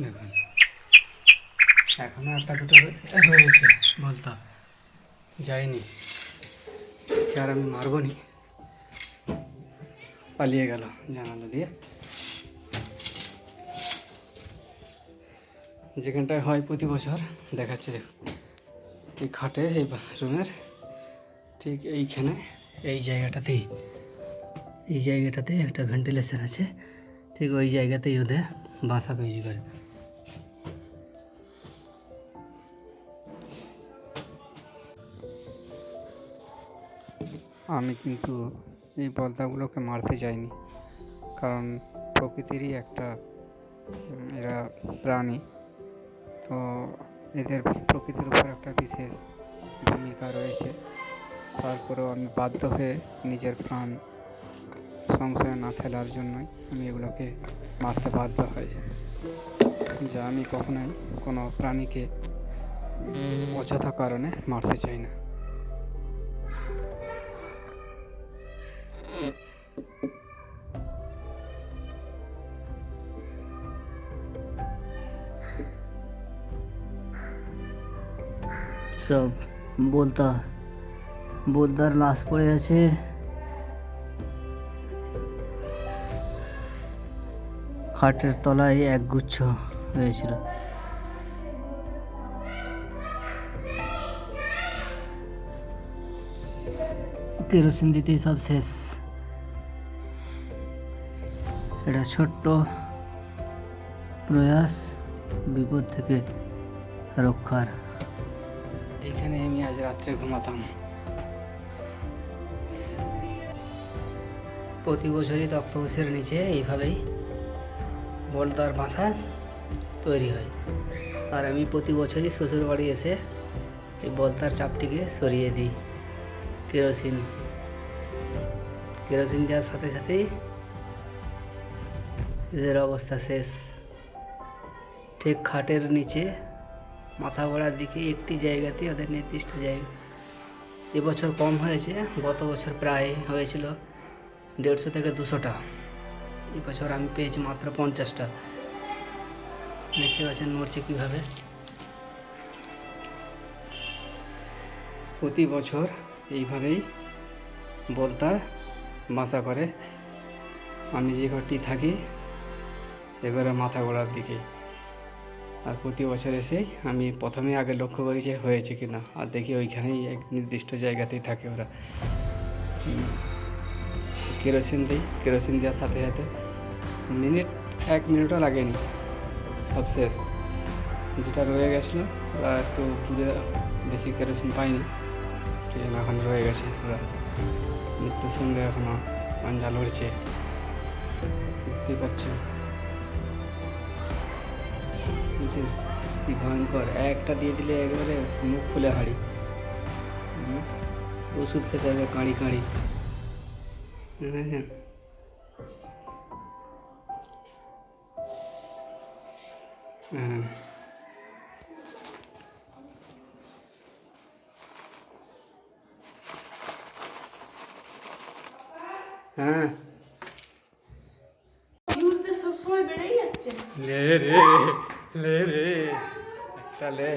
দেখুন এখনও একটা দুটো রয়ে- রয়েছে, বলতা। যাইনি। আর আমি মারবো নি পালিয়ে গেল জানালা দিয়ে। যেখানটায় হয় প্রতি বছর, দেখাচ্ছে দেখুন এই খাটে, এই রুমের, ঠিক এইখানে, এই জায়গাটাতেই। এই জায়গাটাতে একটা ভেন্টিলেশন আছে, ঠিক ওই জায়গাতেই ওদের বাসা তৈরি করে। আমি কিন্তু এই বলদাগুলোকে মারতে চাইনি কারণ প্রকৃতিরই একটা এরা প্রাণী। তো এদের প্রকৃতির উপর একটা বিশেষ ভূমিকা রয়েছে। তারপরেও আমি বাধ্য হয়ে নিজের প্রাণ সংশয়ে না ফেলার জন্যই আমি এগুলোকে মারতে বাধ্য হই। যা আমি কখনোই কোনো প্রাণীকে অযথা কারণে মারতে চাই না। সব বলতা। বোলতার লাশ পড়ে আছে। খাটের তলায় এক গুচ্ছ হয়েছিল কেরোসিন দিতেই সব শেষ। এটা ছোট্ট প্রয়াস, বিপদ থেকে রক্ষার। এইখানে আমি আজ রাত্রে ঘুমাতাম। প্রতি বছরই তক্তপোষের নিচে এইভাবেই বলতার মাথা তৈরি হয়। আর আমি প্রতি বছরই শ্বশুর বাড়ি এসে এই বলতার চাপটিকে সরিয়ে দিই। কেরোসিন। কেরোসিন দেওয়ার সাথে সাথেই এদের অবস্থা শেষ। ঠিক খাটের নিচে মাথা গোড়ার দিকে একটি জায়গাতে ওদের নির্দিষ্ট জায়গা। এবছর কম হয়েছে, গত বছর প্রায় হয়েছিল দেড়শো থেকে দুশোটা। এবছর আমি পেয়েছি মাত্র পঞ্চাশটা। দেখতে পাচ্ছেন নড়ছে কীভাবে। প্রতি বছর এইভাবেই বলতার বাসা করে। আমি যে ঘরটি থাকি সে ঘরে মাথা গোড়ার দিকে। আর প্রতি বছর এসেই আমি প্রথমে আগে লক্ষ্য করি যে হয়েছে কি না। আর দেখি ওইখানেই এক নির্দিষ্ট জায়গাতেই থাকে ওরা। কেরোসিন দিই, কেরোসিন দেওয়ার সাথে সাথে মিনিট, এক মিনিটও লাগেনি, সব শেষ। যেটা রয়ে গেছিল, ওরা একটু দূরে বেশি কেরোসিন পাইনি এখন রয়ে গেছে ওরা। মৃত্যুর সঙ্গে এখনও পাঞ্জা লড়ছে। দেখতেই পাচ্ছেন। বুঝছেন কি ভয়ঙ্কর একটা দিয়ে দিলে একবারে মুখ খুলে হাড়ি হুম? ওষুধ খেতে হবে কাঁড়ি কাঁড়ি বুঝেছেন হ্যাঁ হ্যাঁ ভিউজ সব সময় বেড়েই যাচ্ছে লে রে লে রে একটা লে